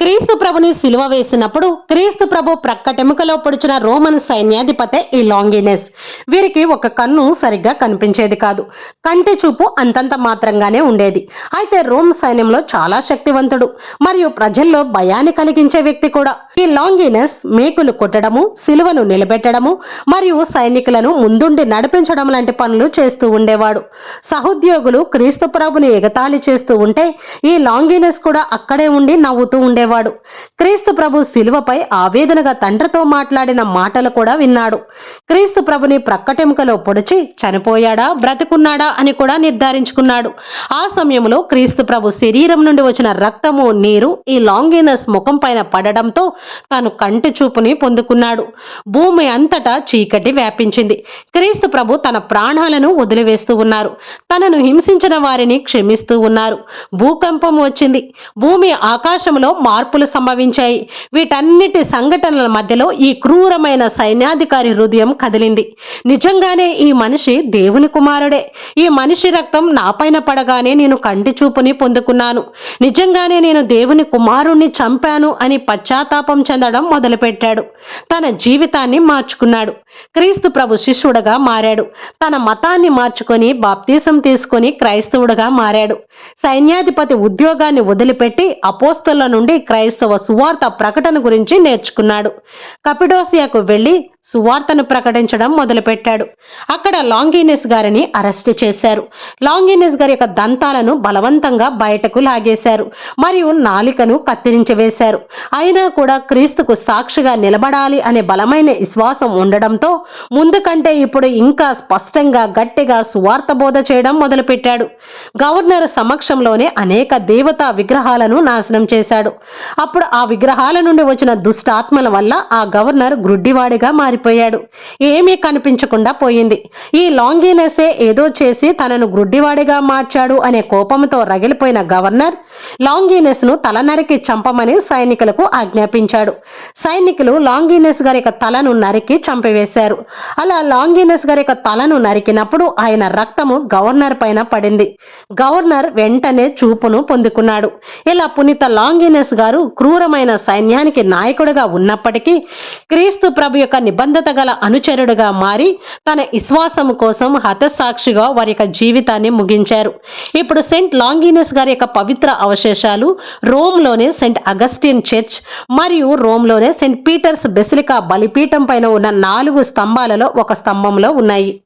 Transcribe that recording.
క్రీస్తు ప్రభుని సిలువ వేసినప్పుడు క్రీస్తు ప్రభు ప్రక్కటెముకలో పొడిచిన రోమన్ సైన్యాధిపతే ఈ లాంగినెస్. వీరికి ఒక కన్ను సరిగ్గా కనిపించేది కాదు. కంటి చూపు అంతంత మాత్రంగానే ఉండేది. అయితే రోమ్ సైన్యంలో చాలా శక్తివంతుడు మరియు ప్రజల్లో భయాన్ని కలిగించే వ్యక్తి కూడా. ఈ లాంగినెస్ మేకులు కొట్టడము సిలువను నిలబెట్టడము మరియు సైనికులను ముందుండి నడిపించడం లాంటి పనులు చేస్తూ ఉండేవాడు. సహోద్యోగులు క్రీస్తు ప్రభుని ఎగతాళి చేస్తూ ఉంటే ఈ లాంగినెస్ కూడా అక్కడే ఉండి నవ్వుతూ ఉండేవాడు క్రీస్తు ప్రభు శిలువపై ఆవేదనగా తండ్రితో మాట్లాడిన మాటలు కూడా విన్నాడు. క్రీస్తు ప్రభుని ప్రక్కటెముకలో పొడిచి చనిపోయాడా బ్రతికున్నాడా అని కూడా నిర్ధారించుకున్నాడు. ఆ సమయంలో క్రీస్తు ప్రభు శరీరం నుండి వచ్చిన రక్తము నీరు ఈ లాంగినస్ ముఖం పైన పడడంతో తాను కంటి చూపుని పొందుకున్నాడు. భూమి అంతటా చీకటి వ్యాపించింది. క్రీస్తు ప్రభు తన ప్రాణాలను వదిలివేస్తూ ఉన్నారు. తనను హింసించిన వారిని క్షమిస్తూ ఉన్నారు. భూకంపం వచ్చింది. భూమి ఆకాశంలో మా మార్పులు సంభవించాయి. వీటన్నిటి సంఘటనల మధ్యలో ఈ క్రూరమైన సైన్యాధికారి హృదయం కదిలింది. నిజంగానే ఈ మనిషి దేవుని కుమారుడే. ఈ మనిషి రక్తం నాపైన పడగానే నేను కంటి చూపుని పొందుకున్నాను. నిజంగానే నేను దేవుని కుమారుణ్ణి చంపాను అని పశ్చాత్తాపం చెందడం మొదలుపెట్టాడు. తన జీవితాన్ని మార్చుకున్నాడు. క్రీస్తు ప్రభు శిష్యుడుగా మారాడు. తన మతాన్ని మార్చుకొని బాప్తీసం తీసుకొని క్రైస్తవుడుగా మారాడు. సైన్యాధిపతి ఉద్యోగాన్ని వదిలిపెట్టి అపోస్తుల నుండి క్రైస్తవ సువార్త ప్రకటన గురించి నేర్చుకున్నాడు. కపిడోసియాకు వెళ్ళి సువార్తను ప్రకటించడం మొదలుపెట్టాడు. అక్కడ లాంగినెస్ గారిని అరెస్ట్ చేశారు. లాంగినెస్ గారి యొక్క దంతాలను బలవంతంగా బయటకు లాగేశారు మరియు నాలికను కత్తిరించి వేశారు అయినా కూడా క్రీస్తుకు సాక్షిగా నిలబడాలి అనే బలమైన విశ్వాసం ఉండడంతో ముందు కంటే ఇప్పుడు ఇంకా స్పష్టంగా గట్టిగా సువార్త బోధ చేయడం మొదలుపెట్టాడు. గవర్నర్ సమక్షంలోనే అనేక దేవతా విగ్రహాలను నాశనం చేశాడు. అప్పుడు ఆ విగ్రహాల నుండి వచ్చిన దుష్టాత్మల వల్ల ఆ గవర్నర్ గ్రుడ్డివాడిగా మారిపోయాడు. ఏమీ కనిపించకుండా పోయింది. ఈ లాంగినెసే ఏదో చేసి తనను గ్రుడ్డివాడిగా మార్చాడు అనే కోపంతో రగిలిపోయిన గవర్నర్ లాంగినెస్ను తల నరికి చంపమని సైనికులకు ఆజ్ఞాపించాడు. సైనికులు లాంగీనెస్ గారి యొక్క తలను నరికి చంపివేశారు. అలా లాంగినెస్ గారి యొక్క తలను నరికినప్పుడు ఆయన రక్తము గవర్నర్ పైన పడింది. గవర్నర్ వెంటనే చూపును పొందుకున్నాడు. ఇలా పునీత లాంగినెస్ గారు క్రూరమైన సైన్యానికి నాయకుడిగా ఉన్నప్పటికీ క్రీస్తు ప్రభు యొక్క నిబంధత గల అనుచరుడుగా మారి తన విశ్వాసము కోసం హతసాక్షిగా వారి యొక్క జీవితాన్ని ముగించారు. ఇప్పుడు సెయింట్ లాంగినెస్ గారి యొక్క పవిత్ర అవశేషాలు రోమ్లోనే సెయింట్ అగస్టిన్ చర్చ్ మరియు రోమ్లోనే సెయింట్ పీటర్స్ బెసిలికా బలిపీఠం పైన ఉన్న నాలుగు స్తంభాలలో ఒక స్తంభంలో ఉన్నాయి.